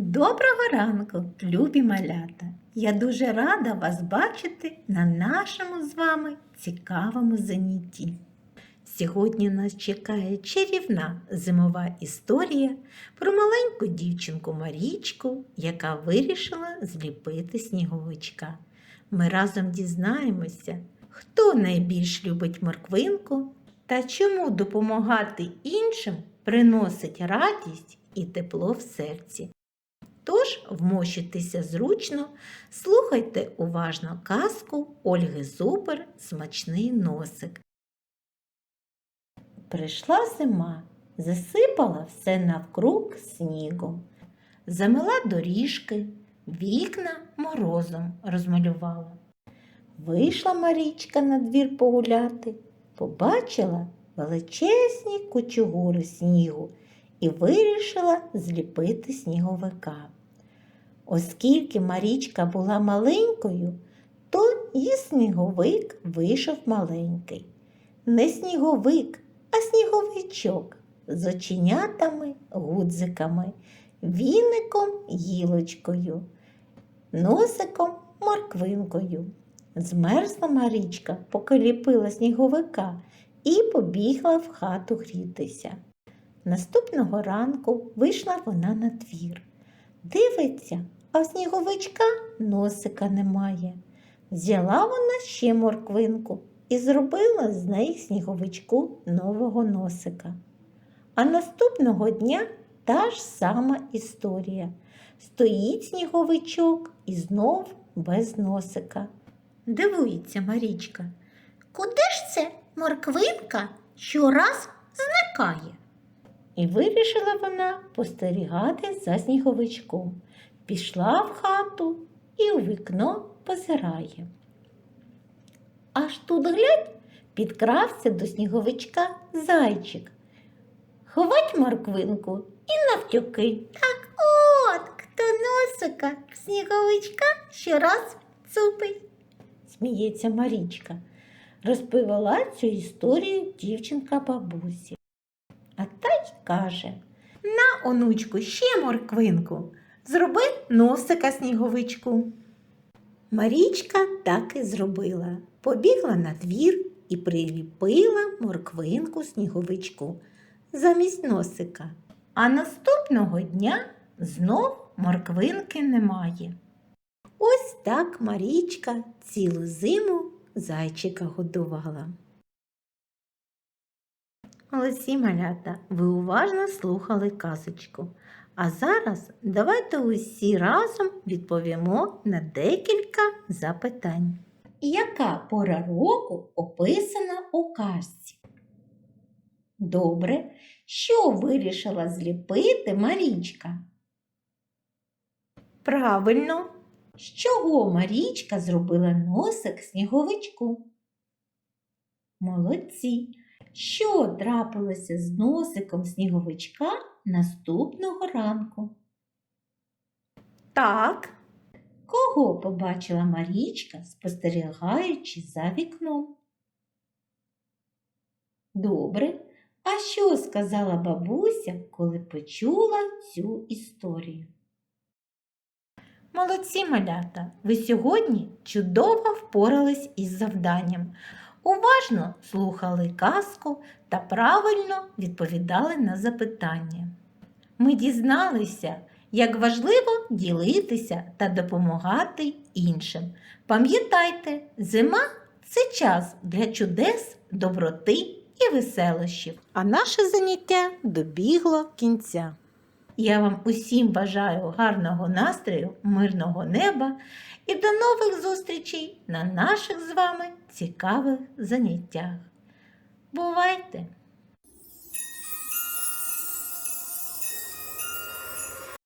Доброго ранку, любі малята! Я дуже рада вас бачити на нашому з вами цікавому занятті. Сьогодні нас чекає чарівна зимова історія про маленьку дівчинку Марічку, яка вирішила зліпити сніговичка. Ми разом дізнаємося, хто найбільш любить морквинку та чому допомагати іншим приносить радість і тепло в серці. Тож вмощуйтеся зручно, слухайте уважно казку Ольги Зубер Смачний носик. Прийшла зима, засипала все навкруг снігом, замила доріжки, вікна морозом розмалювала. Вийшла Марічка на двір погуляти, побачила величезні кучугури снігу і вирішила зліпити сніговика. Оскільки Марічка була маленькою, то і сніговик вийшов маленький. Не сніговик, а сніговичок з оченятами, гудзиками, віником гілочкою, носиком морквинкою. Змерзла Марічка, поки ліпила сніговика і побігла в хату грітися. Наступного ранку вийшла вона на двір. Дивиться, а в сніговичка носика немає. Взяла вона ще морквинку і зробила з неї сніговичку нового носика. А наступного дня та ж сама історія. Стоїть сніговичок і знов без носика. Дивується Марічка. Куди ж це морквинка щораз зникає? І вирішила вона постерігати за сніговичком. Пішла в хату і у вікно позирає. Аж тут глядь, підкрався до сніговичка зайчик. Ховать морквинку і навтюки. Так от, хто носика в сніговичка щораз цупить, сміється Марічка. Розповіла цю історію дівчинка бабусі. А та й каже На, онучку, ще морквинку, зроби носика сніговичку. Марічка так і зробила. Побігла на двір і приліпила морквинку сніговичку замість носика. А наступного дня знов морквинки немає. Ось так Марічка цілу зиму зайчика годувала. Молодці малята, ви уважно слухали казочку. А зараз давайте усі разом відповімо на декілька запитань. Яка пора року описана у казці? Добре, що вирішила зліпити Марічка? Правильно, з чого Марічка зробила носик сніговичку? Молодці. Що трапилося з носиком сніговичка наступного ранку? Так. Кого побачила Марічка, спостерігаючи за вікном? Добре. А що сказала бабуся, коли почула цю історію? Молодці малята, ви сьогодні чудово впорались із завданням. Уважно слухали казку та правильно відповідали на запитання. Ми дізналися, як важливо ділитися та допомагати іншим. Пам'ятайте, зима це час для чудес, доброти і веселощів. А наше заняття добігло кінця. Я вам усім бажаю гарного настрою, мирного неба і до нових зустрічей на наших з вами цікавих заняттях. Бувайте!